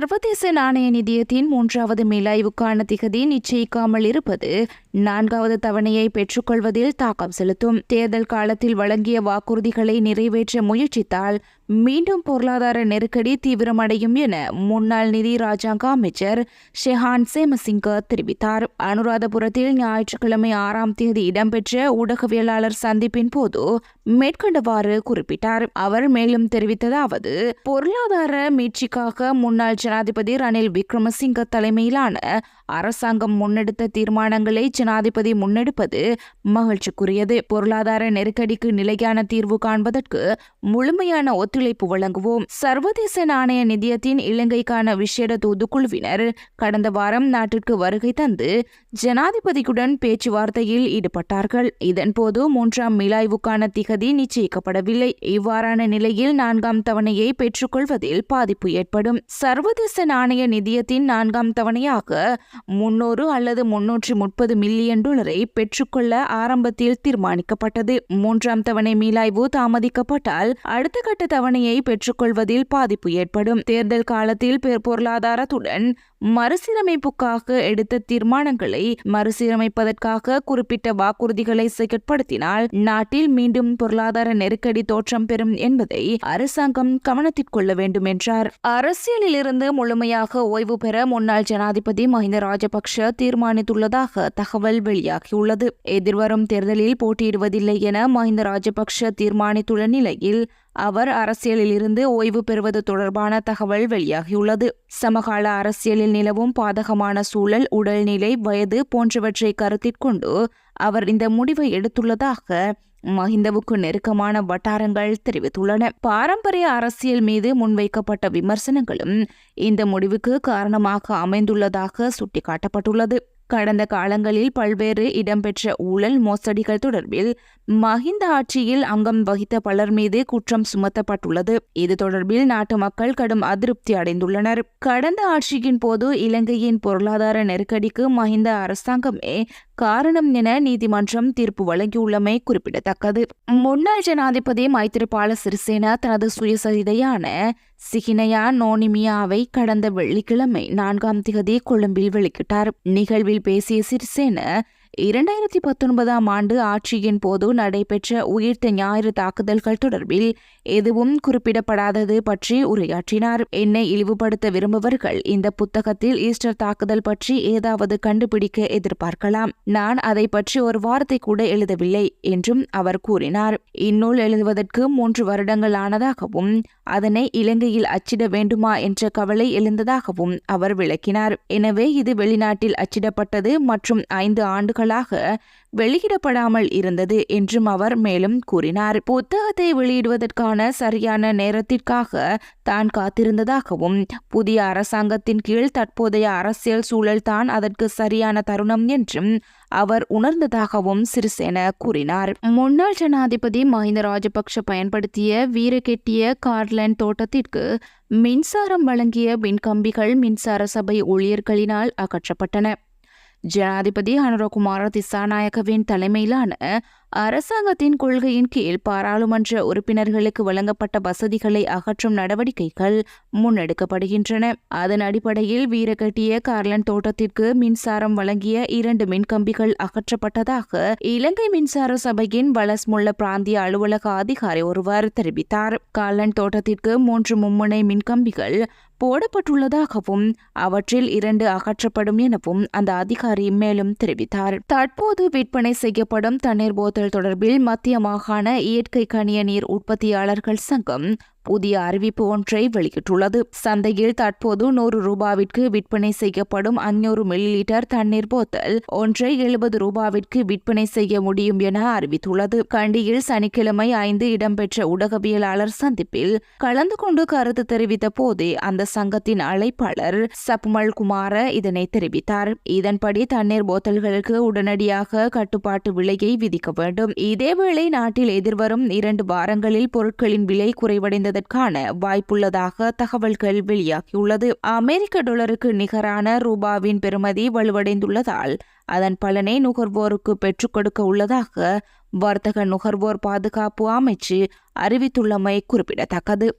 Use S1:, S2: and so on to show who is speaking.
S1: சர்வதேச நாணய நிதியத்தின் மூன்றாவது மீளாய்வுக்கான திகதி நிச்சயிக்காமல் இருப்பது நான்காவது தவணையை பெற்றுக்கொள்வதில் தாக்கம் செலுத்தும். தேர்தல் காலத்தில் வழங்கிய வாக்குறுதிகளை நிறைவேற்ற முயற்சித்தால் மீண்டும் பொருளாதார நெருக்கடி தீவிரமடையும் என முன்னாள் நிதி ராஜாங்க அமைச்சர் ஷெஹான் சேமசிங்க தெரிவித்தார். அனுராதபுரத்தில் ஞாயிற்றுக்கிழமை ஆறாம் தேதி இடம்பெற்ற ஊடகவியலாளர் சந்திப்பின் போது மேற்கண்டவாறு குறிப்பிட்டார். அவர் மேலும் தெரிவித்ததாவது பொருளாதார மீட்சிக்காக முன்னாள் ஜனாதிபதி ரணில் விக்ரமசிங்க தலைமையிலான அரசாங்கம் முன்னெடுத்த தீர்மானங்களை ஜனாதிபதி முன்னெடுப்பது மகிழ்ச்சிக்குரியது. பொருளாதார நெருக்கடிக்கு நிலையான தீர்வு காண்பதற்கு முழுமையான ஒத்துழைப்பு வழங்குவோம். சர்வதேச நாணய நிதியத்தின் இலங்கைக்கான விசேட தூதுக்குழுவினர் கடந்த வாரம் நாட்டிற்கு வருகை தந்து ஜனாதிபதியுடன் பேச்சுவார்த்தையில் ஈடுபட்டார்கள். இதன்போது மூன்றாம் மீளாய்வுக்கான திகதி நிச்சயிக்கப்படவில்லை. இவ்வாறான நிலையில் நான்காம் தவணையை பெற்றுக்கொள்வதில் பாதிப்பு ஏற்படும். சர்வதேச நாணய நிதியத்தின் நான்காம் தவணையாக முன்னூறு அல்லது முன்னூற்றி முப்பது மில்லியன் டாலரை பெற்றுக்கொள்ள ஆரம்பத்தில் தீர்மானிக்கப்பட்டது. மூன்றாம் தவணை மீளாய்வு தாமதிக்கப்பட்டால் அடுத்த கட்ட தவணையை பெற்றுக்கொள்வதில் பாதிப்பு ஏற்படும். தேர்தல் காலத்தில் பொருளாதாரத்துடன் மறுசீரமைப்புக்காக எடுத்த தீர்மானங்களை மறுசீரமைப்பதற்காக குறிப்பிட்ட வாக்குறுதிகளை செயற்படுத்தினால் நாட்டில் மீண்டும் பொருளாதார நெருக்கடி தோற்றம் பெறும் என்பதை அரசாங்கம் கவனத்திற்கொள்ள வேண்டும் என்றார் அரசியலில் இருந்து முழுமையாக ஓய்வு பெற முன்னாள் ஜனாதிபதி மஹிந்த ராஜபக்ஷ தீர்மானித்துள்ளதாக தகவல் வெளியாகியுள்ளது. எதிர்வரும் தேர்தலில் போட்டியிடுவதில்லை என மஹிந்த ராஜபக்ஷ தீர்மானித்துள்ள நிலையில் அவர் அரசியலில் இருந்து ஓய்வு பெறுவது தொடர்பான தகவல் வெளியாகியுள்ளது. சமகால அரசியலில் நிலவும் பாதகமான சூழல் உடல்நிலை வயது போன்றவற்றை கருத்திற்கொண்டு அவர் இந்த முடிவை எடுத்துள்ளதாக மஹிந்தவுக்கு நெருக்கமான வட்டாரங்கள் தெரிவித்துள்ளன. பாரம்பரிய அரசியல் மீது முன்வைக்கப்பட்ட விமர்சனங்களும் இந்த முடிவுக்கு காரணமாக அமைந்துள்ளதாக சுட்டிக்காட்டப்பட்டுள்ளது. கடந்த காலங்களில் பல்வேறு இடம்பெற்ற ஊழல் மோசடிகள் தொடர்பில் மஹிந்த ஆட்சியில் அங்கம் வகித்த பலர் மீது குற்றம் சுமத்தப்பட்டுள்ளது. இது தொடர்பில் நாட்டு மக்கள் கடும் அதிருப்தி அடைந்துள்ளனர். கடந்த ஆட்சியின் போது இலங்கையின் பொருளாதார நெருக்கடிக்கு மஹிந்த அரசாங்கமே காரணம் என நீதிமன்றம் தீர்ப்பு வழங்கியுள்ளமை குறிப்பிடத்தக்கது. முன்னாள் ஜனாதிபதி மைத்திரிபால சிறிசேனா தனது சுயசரிதையான சிகினயா நோனிமியாவை கடந்த வெள்ளிக்கிழமை நான்காம் திகதி கொழும்பில் வெளியிட்டார். நிகழ்வில் பேசிய சிறிசேன இரண்டாயிரத்தி பத்தொன்பதாம் ஆண்டு ஆட்சியின் போது நடைபெற்ற உயிர்த்த ஞாயிறு தாக்குதல்கள் தொடர்பில் எதுவும் குறிப்பிடப்படாதது பற்றி உரையாற்றினார். என்னை இழிவுபடுத்த விரும்புவர்கள் இந்த புத்தகத்தில் ஈஸ்டர் தாக்குதல் பற்றி ஏதாவது கண்டுபிடிக்க எதிர்பார்க்கலாம். நான் அதை பற்றி ஒரு வார்த்தை கூட எழுதவில்லை என்றும் அவர் கூறினார். இந்நூல் எழுதுவதற்கு மூன்று வருடங்கள் ஆனதாகவும் அதனை இலங்கையில் அச்சிட வேண்டுமா என்ற கவலை எழுந்ததாகவும் அவர் விளக்கினார். எனவே இது வெளிநாட்டில் அச்சிடப்பட்டது மற்றும் ஐந்து ஆண்டுகளாக வெளியிடப்படாமல் இருந்தது என்றும் அவர் மேலும் கூறினார். புத்தகத்தை வெளியிடுவதற்கான சரியான நேரத்திற்காக தான் காத்திருந்ததாகவும் புதிய அரசாங்கத்தின் கீழ் தற்போதைய அரசியல் சூழல் தான் அதற்கு சரியான தருணம் என்றும் அவர் உணர்ந்ததாகவும் சிறிசேன கூறினார். முன்னாள் ஜனாதிபதி மஹிந்த ராஜபக்ஷ பயன்படுத்திய வீரகெட்டிய கார்லேண்ட் தோட்டத்திற்கு மின்சாரம் வழங்கிய மின்கம்பிகள் மின்சார சபை ஊழியர்களினால் அகற்றப்பட்டன. ஜனாதிபதி அனுரகுமார திசாநாயகவின் தலைமையிலான அரசாங்கத்தின் கொள்கையின் கீழ் பாராளுமன்ற உறுப்பினர்களுக்கு வழங்கப்பட்ட வசதிகளை அகற்றும் நடவடிக்கைகள் முன்னெடுக்கப்படுகின்றன. அதன் அடிப்படையில் வீரகட்டிய கார்லன் தோட்டத்திற்கு மின்சாரம் வழங்கிய இரண்டு மின்கம்பிகள் அகற்றப்பட்டதாக இலங்கை மின்சார சபையின் வலஸ்முள்ள பிராந்திய அலுவலக அதிகாரி ஒருவர் தெரிவித்தார். கார்லன் தோட்டத்திற்கு மூன்று மும்முனை மின்கம்பிகள் போடப்பட்டுள்ளதாகவும் அவற்றில் இரண்டு அகற்றப்படும் எனவும் அந்த அதிகாரி மேலும் தெரிவித்தார். தற்போது விற்பனை செய்யப்படும் தண்ணீர் போத்தல் தொடர்பில் மத்திய மாகாண இயற்கை கனிய நீர் உற்பத்தியாளர்கள் சங்கம் புதிய அறிவிப்பு ஒன்றை வெளியிட்டுள்ளது. சந்தையில் தற்போது நூறு ரூபாவிற்கு விற்பனை செய்யப்படும் அஞ்சூறு மில்லி லிட்டர் தண்ணீர் போத்தல் ஒன்றை எழுபது ரூபாவிற்கு விற்பனை செய்ய முடியும் என அறிவித்துள்ளது. கண்டியில் சனிக்கிழமை ஐந்து இடம்பெற்ற ஊடகவியலாளர் சந்திப்பில் கலந்து கொண்டு கருத்து தெரிவித்த போதே அந்த சங்கத்தின் அழைப்பாளர் சப்மல் குமார இதனை தெரிவித்தார். இதன்படி தண்ணீர் போத்தல்களுக்கு உடனடியாக கட்டுப்பாட்டு விலையை விதிக்க வேண்டும். இதேவேளை நாட்டில் எதிர்வரும் இரண்டு வாரங்களில் பொருட்களின் விலை குறைவடைந்தது குறைவதற்கான வாய்ப்புள்ளதாக தகவல்கள் வெளியாகியுள்ளது. அமெரிக்க டாலருக்கு நிகரான ரூபாவின் பெறுமதி வலுவடைந்துள்ளதால் அதன் பலனை நுகர்வோருக்கு பெற்றுக் கொடுக்க உள்ளதாக வர்த்தக நுகர்வோர் பாதுகாப்பு அமைச்சு அறிவித்துள்ளமை குறிப்பிடத்தக்கது.